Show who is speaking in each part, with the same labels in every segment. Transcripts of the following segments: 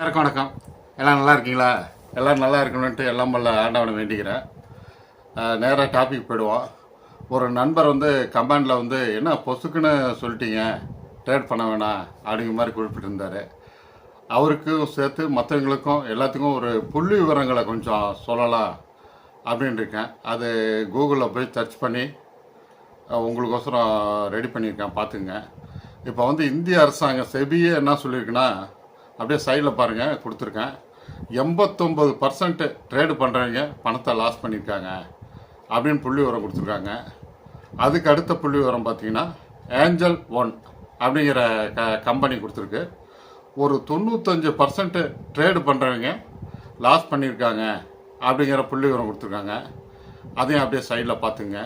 Speaker 1: எல்லாருக்கும் வணக்கம். எல்லாம் நல்லா இருக்கீங்களா? எல்லோரும் நல்லா இருக்கணுன்ட்டு எல்லாம் வல்ல ஆண்டவனை வேண்டிக்கிறேன். நேராக டாபிக் போயிடுவோம். ஒரு நண்பர் வந்து கமெண்டில் வந்து என்ன பொசுக்குன்னு சொல்லிட்டீங்க? ட்ரேட் பண்ண வேணாம் அப்படிங்கிற மாதிரி குறிப்பிட்டிருந்தார் அவருக்கும் சேர்த்து மற்றவங்களுக்கும் எல்லாத்துக்கும் ஒரு புள்ளி விவரங்களை கொஞ்சம் சொல்லலாம் அப்படின்னு இருக்கேன். அது கூகுளில் போய் சர்ச் பண்ணி உங்களுக்கோசரம் ரெடி பண்ணியிருக்கேன் பார்த்துங்க இப்போ வந்து இந்திய அரசாங்கம் செபியே என்ன சொல்லியிருக்குன்னா அப்படியே சைடில் பாருங்கள் கொடுத்துருக்கேன். எண்பத்தொம்பது பர்சன்ட் ட்ரேடு பண்ணுறவங்க பணத்தை லாஸ் பண்ணியிருக்காங்க அப்படின்னு புள்ளி விவரம் கொடுத்துருக்காங்க. அதுக்கு அடுத்த புள்ளி விவரம் பார்த்தீங்கன்னா ஏஞ்சல் ஒன் அப்படிங்கிற க கம்பெனி கொடுத்துருக்கு. ஒரு தொண்ணூத்தஞ்சு பர்சன்ட் ட்ரேடு பண்ணுறவங்க லாஸ் பண்ணியிருக்காங்க அப்படிங்கிற புள்ளி விவரம் கொடுத்துருக்காங்க. அதையும் அப்படியே சைடில் பார்த்துங்க.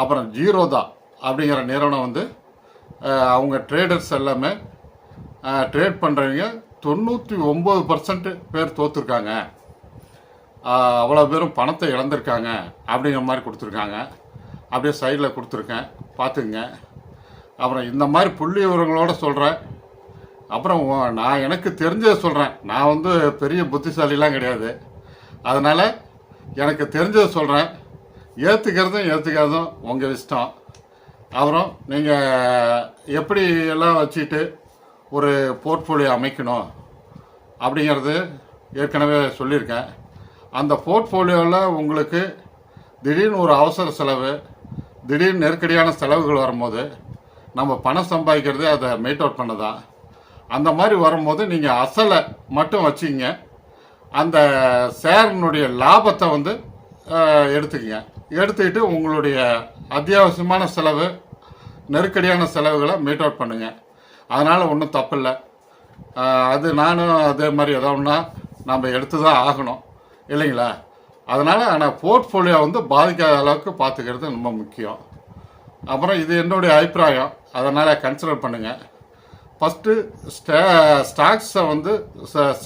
Speaker 1: அப்புறம் ஜீரோதா அப்படிங்கிற நிறுவனம் வந்து அவங்க ட்ரேடர்ஸ் எல்லாமே ட்ரேட் பண்ணுறவங்க தொண்ணூற்றி ஒம்பது பர்சன்ட் பேர் தோற்றுருக்காங்க அவ்வளோ பேரும் பணத்தை இழந்திருக்காங்க அப்படிங்கிற மாதிரி கொடுத்துருக்காங்க. அப்படியே சைடில் கொடுத்துருக்கேன். பார்த்துங்க அப்புறம் இந்த மாதிரி புள்ளி விவரங்களோட சொல்கிறேன் அப்புறம் உ- நான் எனக்கு தெரிஞ்சதை சொல்கிறேன் நான் வந்து பெரிய புத்திசாலிலாம் கிடையாது. அதனால் எனக்கு தெரிஞ்சதை சொல்கிறேன் ஏற்றுக்கிறதும் ஏற்றுக்காததும் உங்கள் இஷ்டம். அப்புறம் நீங்கள் எப்படி எல்லாம் வச்சுட்டு ஒரு போர்ட்ஃபோலியோ அமைக்கணும் அப்படிங்கிறது ஏற்கனவே சொல்லியிருக்கேன். அந்த போர்ட்ஃபோலியோவில் உங்களுக்கு திடீர்னு ஒரு அவசர செலவு திடீர்னு நெருக்கடியான செலவுகள் வரும்போது நம்ம பணம் சம்பாதிக்கிறதே அதை மெயிட் அவுட் பண்ணதான் அந்த மாதிரி வரும்போது நீங்கள் அசலை மட்டும் வச்சுக்கிங்க. அந்த ஷேரினுடைய லாபத்தை வந்து எடுத்துக்கங்க. எடுத்துக்கிட்டு உங்களுடைய அத்தியாவசியமான செலவு நெருக்கடியான செலவுகளை மீட் அவுட் பண்ணுங்கள் அதனால் ஒன்றும் தப்பில்லை. அது நானும் அதே மாதிரி ஏதோ ஒன்றா நம்ம எடுத்து தான் ஆகணும். இல்லைங்களா? அதனால் ஆனால் போர்ட்ஃபோலியோ வந்து பாதிக்காத அளவுக்கு பார்த்துக்கிறது ரொம்ப முக்கியம். அப்புறம் இது என்னுடைய அபிப்பிராயம். அதனால் கன்சிடர் பண்ணுங்கள் ஃபஸ்ட்டு ஸ்டா ஸ்டாக்ஸை வந்து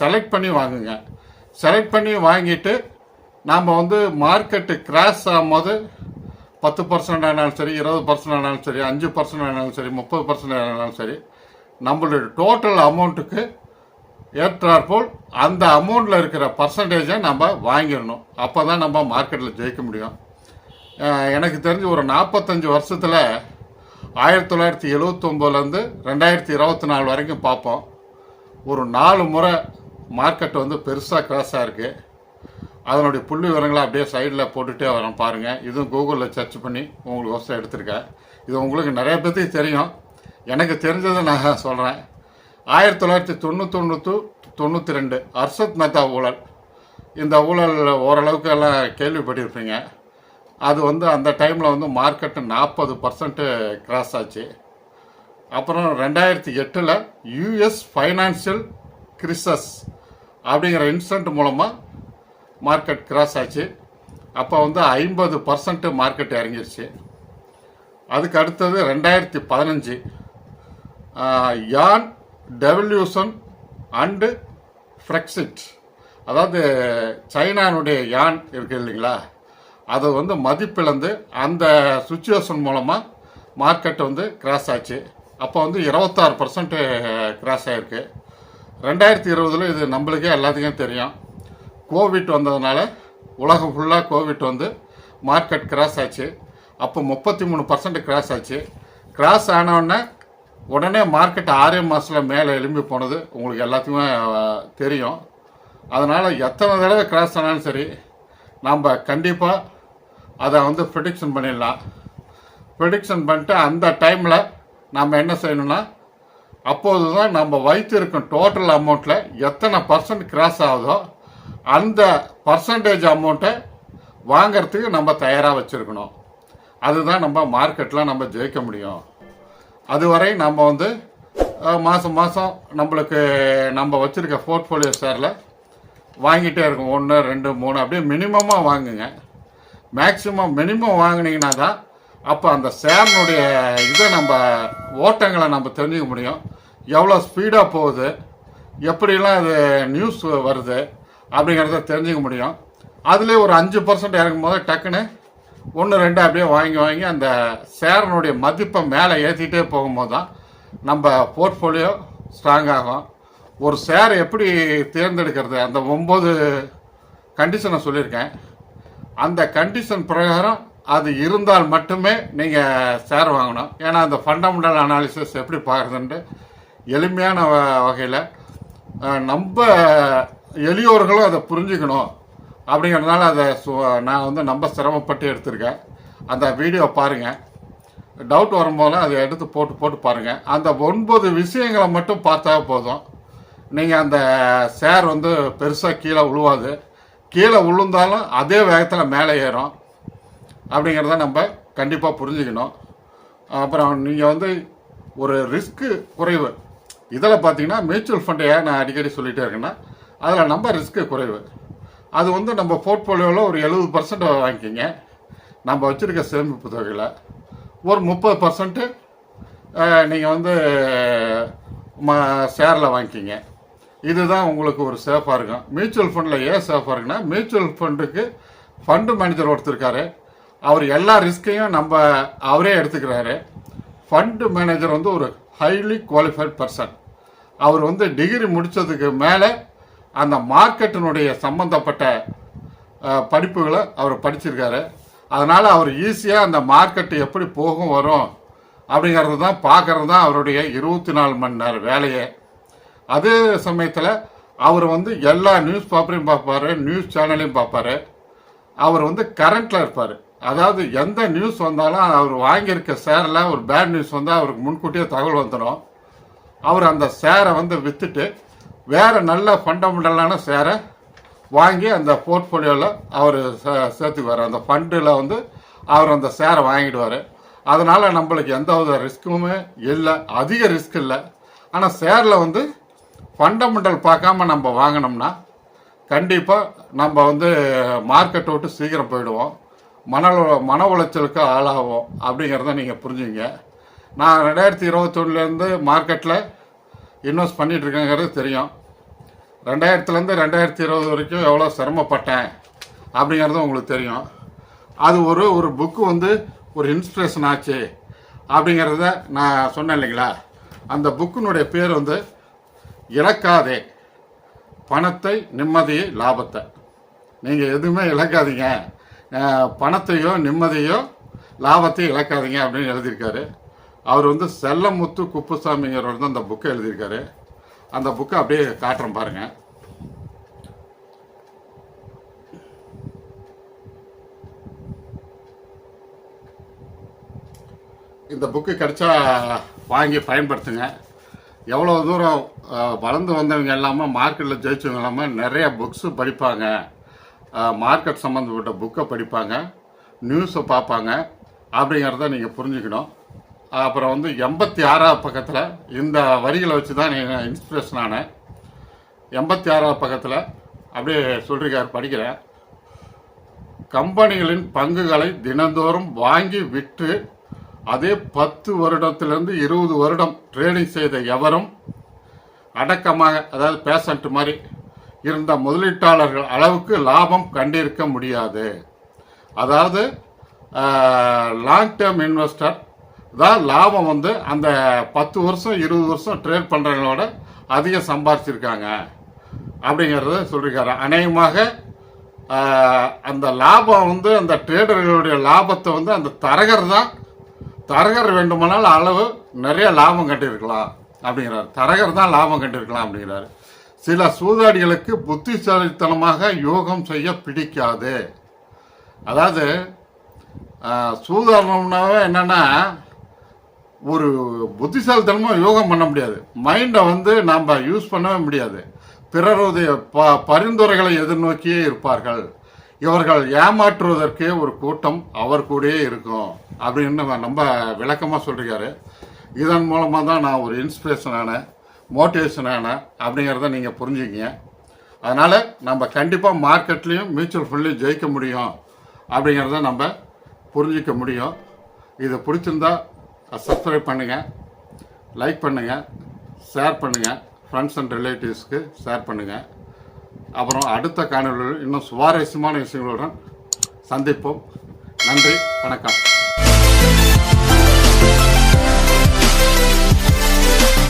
Speaker 1: செலக்ட் பண்ணி வாங்குங்க. செலக்ட் பண்ணி வாங்கிட்டு நாம் வந்து மார்க்கெட்டு கிராஷ் ஆகும்போது பத்து பர்சன்ட் ஆனாலும் சரி இருபது பர்சன்ட் ஆனாலும் சரி அஞ்சு பர்சன்ட் ஆனாலும் சரி முப்பது பர்சன்ட் ஆனாலும் சரி நம்மளுடைய டோட்டல் அமௌண்ட்டுக்கு ஏற்றாற்போல் அந்த அமௌண்ட்டில் இருக்கிற பர்சன்டேஜை நம்ம வாங்கிடணும். அப்போ தான் நம்ம மார்க்கெட்டில் ஜெயிக்க முடியும். எனக்கு தெரிஞ்சு ஒரு நாற்பத்தஞ்சு வருஷத்தில் ஆயிரத்தி தொள்ளாயிரத்தி எழுவத்தொம்போதுலேருந்து ரெண்டாயிரத்தி இருபத்தி நாலு வரைக்கும் பார்ப்போம். ஒரு நாலு முறை மார்க்கெட் வந்து பெருசாக க்ராஸாக இருக்குது அதனுடைய புள்ளி விவரங்களை அப்படியே சைடில் போட்டுகிட்டே வரோம் பாருங்கள் இதுவும் கூகுளில் சர்ச் பண்ணி உங்களுக்கு வசதி எடுத்திருக்கேன். இது உங்களுக்கு நிறைய பேர்த்துக்கு தெரியும். எனக்கு தெரிஞ்சதை நான் சொல்கிறேன் ஆயிரத்தி தொள்ளாயிரத்தி தொண்ணூத்தொன்று டு தொண்ணூற்றி ரெண்டு அர்ஷத் மெத்தா ஊழல். இந்த ஊழல் ஓரளவுக்கு எல்லாம் கேள்விப்பட்டிருப்பீங்க. அது வந்து அந்த டைமில் வந்து மார்க்கெட்டு நாற்பது பர்சன்ட்டு கிராஸ் ஆச்சு. அப்புறம் ரெண்டாயிரத்தி எட்டில் யூஎஸ் ஃபைனான்சியல் கிரிசஸ் அப்படிங்கிற இன்ஸ்டன்ட் மூலமாக மார்க்கெட் கிராஸ் ஆச்சு. அப்போ வந்து ஐம்பது பர்சன்ட்டு மார்க்கெட் இறங்கிருச்சு. அதுக்கு அடுத்தது ரெண்டாயிரத்தி பதினஞ்சு யான் டெவல்யூஷன் அண்டு ஃப்ரெக்சிட் அதாவது சைனானுடைய யான் இருக்கு இல்லைங்களா? அது வந்து மதிப்பிழந்து அந்த சுச்சுவேஷன் மூலமாக மார்க்கெட் வந்து கிராஸ் ஆச்சு. அப்போ வந்து இருபத்தாறு பர்சன்ட் கிராஸ் ஆகிருக்கு ரெண்டாயிரத்தி இருபதில் இது நம்மளுக்கே எல்லாத்துக்கும் தெரியும். கோவிட் வந்ததுனால உலகம் ஃபுல்லாக கோவிட் வந்து மார்க்கெட் கிராஸ் ஆச்சு. அப்போ முப்பத்தி மூணு பர்சன்ட் கிராஸ் ஆச்சு. கிராஸ் ஆனவுடனே உடனே மார்க்கெட் ஆறே மாதத்தில் மேலே எழும்பி போனது. உங்களுக்கு எல்லாத்துக்குமே தெரியும். அதனால் எத்தனை தடவை கிராஸ் ஆனாலும் சரி நாம் கண்டிப்பாக அதை வந்து ப்ரிடிக்ஷன் பண்ணிடலாம். ப்ரிடிக்ஷன் பண்ணிட்டு அந்த டைமில் நம்ம என்ன செய்யணும்னா அப்போது தான் நம்ம வைத்திருக்கும் டோட்டல் அமௌண்ட்டில் எத்தனை பர்சன்ட் கிராஸ் ஆகுதோ அந்த பர்சன்டேஜ் அமௌண்ட்டை வாங்கிறதுக்கு நம்ம தயாராக வச்சுருக்கணும். அதுதான் நம்ம மார்க்கெட்டில் நம்ம ஜெயிக்க முடியும். அதுவரை நம்ம வந்து மாதம் மாதம் நம்மளுக்கு நம்ம வச்சுருக்க போர்ட்ஃபோலியோ ஷேரில் வாங்கிட்டே இருக்கும். ஒன்று ரெண்டு மூணு அப்படியே மினிமமாக வாங்குங்க. மேக்ஸிமம் மினிமம் வாங்குனீங்கன்னா தான் அப்போ அந்த ஷேர்னுடைய இதை நம்ம ஓட்டங்களை நம்ம தெரிஞ்சுக்க முடியும். எவ்வளோ ஸ்பீடாக போகுது எப்படிலாம் அது நியூஸ் வருது அப்படிங்கிறத தெரிஞ்சுக்க முடியும். அதுலேயே ஒரு அஞ்சு பர்சன்ட் இறங்கும் போது டக்குன்னு ஒன்று ரெண்டு அப்படியே வாங்கி வாங்கி அந்த சேரனுடைய மதிப்பை மேலே ஏற்றிட்டே போகும்போது தான் நம்ம போர்ட்ஃபோலியோ ஸ்ட்ராங் ஆகும். ஒரு சேர் எப்படி தேர்ந்தெடுக்கிறது? அந்த ஒம்பது கண்டிஷனை சொல்லியிருக்கேன். அந்த கண்டிஷன் பிரகாரம் அது இருந்தால் மட்டுமே நீங்கள் சேர் வாங்கணும். ஏன்னா அந்த ஃபண்டமெண்டல் அனாலிசிஸ் எப்படி பார்க்குறதுன்ட்டு எளிமையான வகையில் நம்ம எளியோர்களும் அதை புரிஞ்சுக்கணும். அப்படிங்கிறதுனால அதை சு- நான் வந்து ரொம்ப சிரமப்பட்டு எடுத்திருக்கேன். அந்த வீடியோ பாருங்கள் டவுட் வரும்போது அதை எடுத்து போட்டு போட்டு பாருங்கள் அந்த ஒன்பது விஷயங்களை மட்டும் பார்த்தா போதும். நீங்கள் அந்த சேர் வந்து பெருசாக கீழே விழுவாது கீழே விழுந்தாலும் அதே வேகத்தில் மேலே ஏறும். அப்படிங்கிறத நம்ம கண்டிப்பாக புரிஞ்சுக்கணும். அப்புறம் நீங்கள் வந்து ஒரு ரிஸ்க்கு குறைவு. இதில் பார்த்தீங்கன்னா மியூச்சுவல் ஃபண்டு ஏன் நான் அடிக்கடி சொல்லிகிட்டே இருக்கேன்னா அதில் நம்ம ரிஸ்க்கு குறைவு. அது வந்து நம்ம போர்ட்ஃபோலியோவில் ஒரு எழுபது பர்சன்ட் வாங்கிக்கிங்க. நம்ம வச்சுருக்க சேமிப்பு தொகையில் ஒரு முப்பது பர்சன்ட்டு நீங்கள் வந்து ம ஷேரில் வாங்கிக்கிங்க. இதுதான் உங்களுக்கு ஒரு சேஃபாக இருக்கும். மியூச்சுவல் ஃபண்டில் ஏன் சேஃபாக இருக்குன்னா மியூச்சுவல் ஃபண்டுக்கு ஃபண்டு மேனேஜர் ஒருத்தர் இருக்காரு. அவர் எல்லா ரிஸ்கையும் நம்ம அவரே எடுத்துக்கிறாரு. ஃபண்டு மேனேஜர் வந்து ஒரு ஹைலி குவாலிஃபைட் பர்சன் அவர் வந்து டிகிரி முடித்ததுக்கு மேலே அந்த மார்க்கெட்டினுடைய சம்மந்தப்பட்ட படிப்புகளை அவர் படிச்சிருக்காரு. அதனால் அவர் ஈஸியாக அந்த மார்க்கெட்டு எப்படி போகும் வரும் அப்படிங்கிறது தான் பார்க்கறது தான் அவருடைய இருபத்தி நாலு மணி நேரம் வேலையே. அதே சமயத்தில் அவர் வந்து எல்லா நியூஸ் பேப்பரையும் பார்ப்பாரு நியூஸ் சேனலையும் பார்ப்பாரு. அவர் வந்து கரண்ட்டில் இருப்பார். அதாவது எந்த நியூஸ் வந்தாலும் அவர் வாங்கியிருக்க சேரில் ஒரு பேட் நியூஸ் வந்தால் அவருக்கு முன்கூட்டியே தகவல் வந்துடும் அவர் அந்த சேரை வந்து விற்றுட்டு வேறு நல்ல ஃபண்டமெண்டலான ஷேரை வாங்கி அந்த போர்ட்ஃபோலியோவில் அவர் சேர்த்துக்குவார். அந்த ஃபண்டில் வந்து அவர் அந்த ஷேரை வாங்கிடுவார். அதனால் நம்மளுக்கு எந்த வித ரிஸ்க்குமே இல்லை. அதிக ரிஸ்க் இல்லை. ஆனால் ஷேரில் வந்து ஃபண்டமெண்டல் பார்க்காம நம்ம வாங்கினோம்னா கண்டிப்பாக நம்ம வந்து மார்க்கெட்டை விட்டு சீக்கிரம் போயிடுவோம். மன மன உளைச்சலுக்கு ஆளாகும் அப்படிங்கிறத நீங்கள் புரிஞ்சுங்க நான் ரெண்டாயிரத்தி இருபத்தொன்னுலேருந்து மார்க்கெட்டில் இன்வெஸ்ட் பண்ணிட்டு இருக்கேங்கிறது தெரியும். ரெண்டாயிரத்துலேருந்து ரெண்டாயிரத்தி இருபது வரைக்கும் எவ்வளோ சிரமப்பட்டேன் அப்படிங்கிறது உங்களுக்கு தெரியும். அது ஒரு ஒரு புக்கு வந்து ஒரு இன்ஸ்பிரேஷன் ஆச்சு அப்படிங்கிறத நான் சொன்னேன் இல்லைங்களா? அந்த புக்கினுடைய பேர் வந்து இழக்காதே பணத்தை நிம்மதியை லாபத்தை. நீங்கள் எதுவுமே இழக்காதீங்க. பணத்தையோ நிம்மதியோ லாபத்தையும் இழக்காதீங்க அப்படின்னு எழுதியிருக்காரு. அவர் வந்து செல்லமுத்து குப்புசாமிங்கிறவர் தான் அந்த புக்கை எழுதியிருக்காரு. அந்த புக்கை அப்படியே காட்டுறேன் பாருங்க. இந்த புக்கு கிடைச்சா வாங்கி பயன்படுத்துங்க. எவ்வளோ தூரம் வளர்ந்து வந்தவங்க எல்லாமே மார்க்கெட்டில் ஜெயிச்சவங்க எல்லாமே நிறைய புக்ஸு படிப்பாங்க. மார்க்கெட் சம்மந்தப்பட்ட புக்கை படிப்பாங்க. நியூஸை பார்ப்பாங்க. அப்படிங்கிறத நீங்கள் புரிஞ்சுக்கணும். அப்புறம் வந்து எண்பத்தி ஆறாவது பக்கத்தில் இந்த வரிகளை வச்சு தான் நீங்கள் இன்ஸ்பிரேஷன் ஆனேன் எண்பத்தி ஆறாவது பக்கத்தில் அப்படியே சொல்லிருக்காரு படிக்கிறேன் கம்பெனிகளின் பங்குகளை தினந்தோறும் வாங்கி விற்று அதே பத்து வருடத்திலிருந்து இருபது வருடம் ட்ரேடிங் செய்த எவரும் அடக்கமாக அதாவது பேசண்ட் மாதிரி இருந்த முதலீட்டாளர்கள் அளவுக்கு லாபம் கண்டிருக்க முடியாது. அதாவது லாங் டேர்ம் இன்வெஸ்டர் தான் லாபம் வந்து அந்த பத்து வருஷம் இருபது வருஷம் ட்ரேட் பண்ணுறவங்களோட அதிகம் சம்பாரிச்சிருக்காங்க. அப்படிங்கிறத சொல்லியிருக்காரு அநேகமாக அந்த லாபம் வந்து அந்த ட்ரேடர்களுடைய லாபத்தை வந்து அந்த தரகர் தான் தரகர் வேண்டுமானால் அளவு நிறைய லாபம் கட்டியிருக்கலாம் அப்படிங்கிறார். தரகர் தான் லாபம் கட்டியிருக்கலாம் அப்படிங்கிறாரு. சில சூதாடிகளுக்கு புத்திசாலித்தனமாக யோகம் செய்ய பிடிக்காது. அதாவது ஆஹ், சூதாடனம்னாவே என்னன்னா ஒரு புத்திசாலித்தனமாக யோகம் பண்ண முடியாது. மைண்டை வந்து நம்ம யூஸ் பண்ணவே முடியாது. பிறருடைய ப பரிந்துரைகளை எதிர்நோக்கியே இருப்பார்கள். இவர்கள் ஏமாற்றுவதற்கே ஒரு கூட்டம் அவர் கூடயே இருக்கும் அப்படின்னு நம்ம விளக்கமாக சொல்லிருக்காரு இதன் மூலமாக தான் நான் ஒரு இன்ஸ்பிரேஷன் ஆனேன் மோட்டிவேஷன் ஆனேன் அப்படிங்கிறத நீங்கள் புரிஞ்சுக்கிங்க. அதனால் நம்ம கண்டிப்பாக மார்க்கெட்லேயும் மியூச்சுவல் ஃபண்ட்லேயும் ஜெயிக்க முடியும் அப்படிங்கிறத நம்ம புரிஞ்சிக்க முடியும். இது பிடிச்சிருந்தா சப்ஸ்கிரைப் பண்ணுங்கள் லைக் பண்ணுங்கள் ஷேர் பண்ணுங்கள் ஃப்ரெண்ட்ஸ் அண்ட் ரிலேட்டிவ்ஸ்க்கு ஷேர் பண்ணுங்கள் அப்புறம் அடுத்த காணொலியில் இன்னும் சுவாரஸ்யமான விஷயங்களுடன் சந்திப்போம். நன்றி வணக்கம்.